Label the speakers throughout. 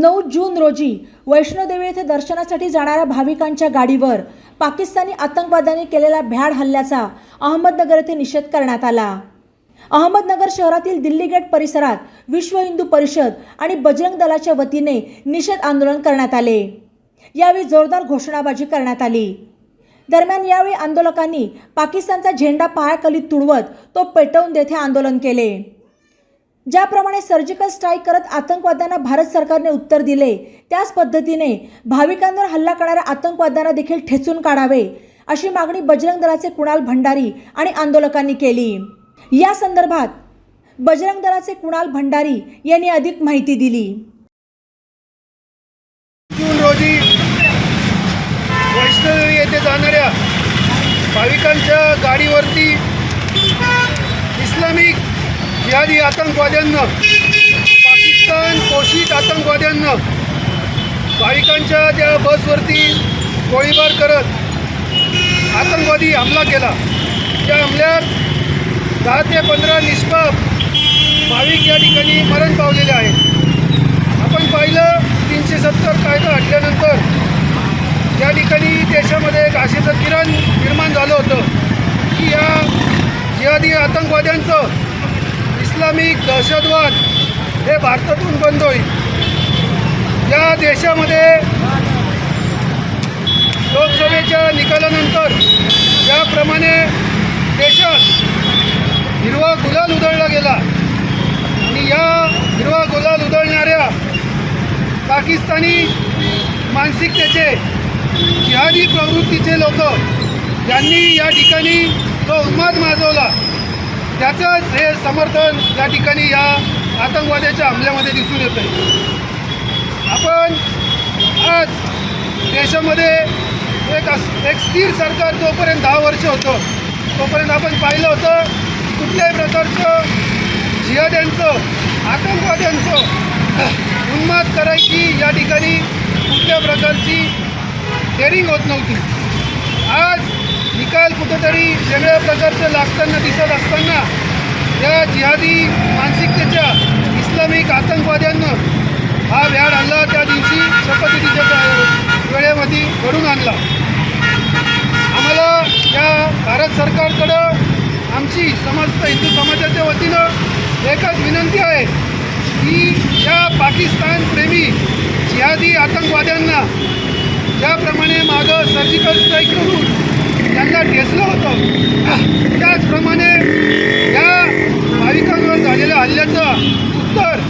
Speaker 1: नऊ जून रोजी वैष्णोदेवी येथे दर्शनासाठी जाणाऱ्या भाविकांच्या गाडीवर पाकिस्तानी आतंकवाद्यांनी केलेला भ्याड हल्ल्याचा अहमदनगर येथे निषेध करण्यात आला. अहमदनगर शहरातील दिल्ली गेट परिसरात विश्व हिंदू परिषद आणि बजरंग दलाच्या वतीने निषेध आंदोलन करण्यात आले. यावेळी जोरदार घोषणाबाजी करण्यात आली. दरम्यान यावेळी आंदोलकांनी पाकिस्तानचा झेंडा पायाखाली तुडवत तो पेटवून देथे आंदोलन केले. ज्याप्रमाणे सर्जिकल स्ट्राईक करत आतंकवाद्यांना भारत सरकारने उत्तर दिले त्याच पद्धतीने भाविकांवर हल्ला करणाऱ्या आतंकवाद्यांना देखील ठेचून काढावे अशी मागणी बजरंग दलाचे कुणाल भंडारी आणि आंदोलकांनी केली. या संदर्भात बजरंग दलाचे कुणाल भंडारी यांनी अधिक माहिती दिली.
Speaker 2: जून रोजी वैष्णोदेवी येथे जाणाऱ्या भाविकांच्या गाडीवरती इस्लामिक जिहादी आतंकवाद्यांना पाकिस्तान पोषित आतंकवाद्यांना भाविकांच्या त्या बसवरती गोळीबार करत आतंकवादी हमला केला. त्या हमल्यात दहा ते पंधरा निष्पाप भाविक या ठिकाणी मरण पावलेले आहेत. आपण पाहिलं तीनशे सत्तर कायदा हटल्यानंतर या ठिकाणी देशामध्ये एक आशेचं किरण निर्माण झालं होतं की या जिहादी आतंकवाद्यांचं इस्लामिक दहशतवाद हे भारतातून बंद होईल. या देशामध्ये लोकसभेच्या निकालानंतर ज्याप्रमाणे देशात हिरवा गुलाल उधळला गेला आणि या हिरवा गुलाल उधळणाऱ्या पाकिस्तानी मानसिकतेचे जिहादी प्रवृत्तीचे लोक यांनी या ठिकाणी तो उन्माद माजवला त्याचंच हे समर्थन या ठिकाणी या आतंकवाद्याच्या हमल्यामध्ये दिसून येतं आहे आपण आज देशामध्ये एक एक स्थिर सरकार जोपर्यंत दहा वर्ष होतं तोपर्यंत आपण पाहिलं होतं कुठल्याही प्रकारचं जिहाद्यांचं आतंकवाद्यांचं उन्माद करायची या ठिकाणी कुठल्या प्रकारची डेअरिंग होत नव्हती. आज निकाल कुठंतरी वेगळ्या प्रकारचं लागताना दिसत असताना या जिहादी मानसिकतेच्या इस्लामिक आतंकवाद्यांना हा व्याड हल्ला त्या दिवशी शपथविधीच्या वेळेमध्ये घडून आणला. आम्हाला या भारत सरकारकडं आमची समस्त हिंदू समाजाच्या वतीनं एकच विनंती आहे की या पाकिस्तान प्रेमी जिहादी आतंकवाद्यांना ज्याप्रमाणे मागं सर्जिकल स्ट्राईक करून त्यांना ठेचलं होतं. त्याचप्रमाणे या भाविकांवर झालेल्या हल्ल्याचं उत्तर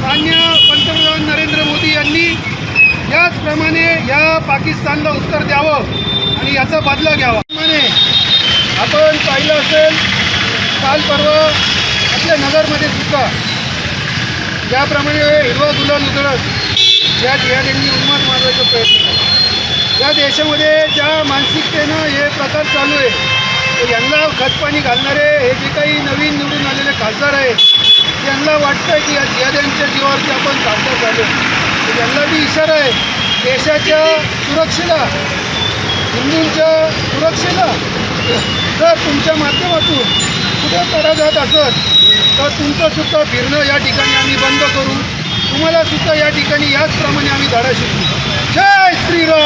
Speaker 2: मान्य पंतप्रधान नरेंद्र मोदी यांनी याचप्रमाणे या पाकिस्तानला उत्तर द्यावं आणि याचा बदला घ्यावा. प्रमाणे आपण पाहिलं असेल काल परवा आपल्या नगरमध्ये सुद्धा ज्याप्रमाणे हिरवा गुलाल उधळत ज्या ठिकाणी उन्माद मारण्याचा प्रयत्न केला. या देशामध्ये ज्या मानसिक प्रकार चालू आहे. यांना खतपाणी घालणारे हे जे काही नवीन निवडून आलेले खासदार आहेत यांना वाटतं की या जिहाद्यांच्या जीवावरती आपण खासदार झालो यांना बी इशारा आहे देशाच्या सुरक्षेला हिंदूंच्या सुरक्षेला जर तुमच्या माध्यमातून कुठे तडा जात असत तर तुमचंसुद्धा फिरणं या ठिकाणी आम्ही बंद करू. तुम्हालासुद्धा या ठिकाणी याचप्रमाणे आम्ही धडा शिकू. जय श्रीराम!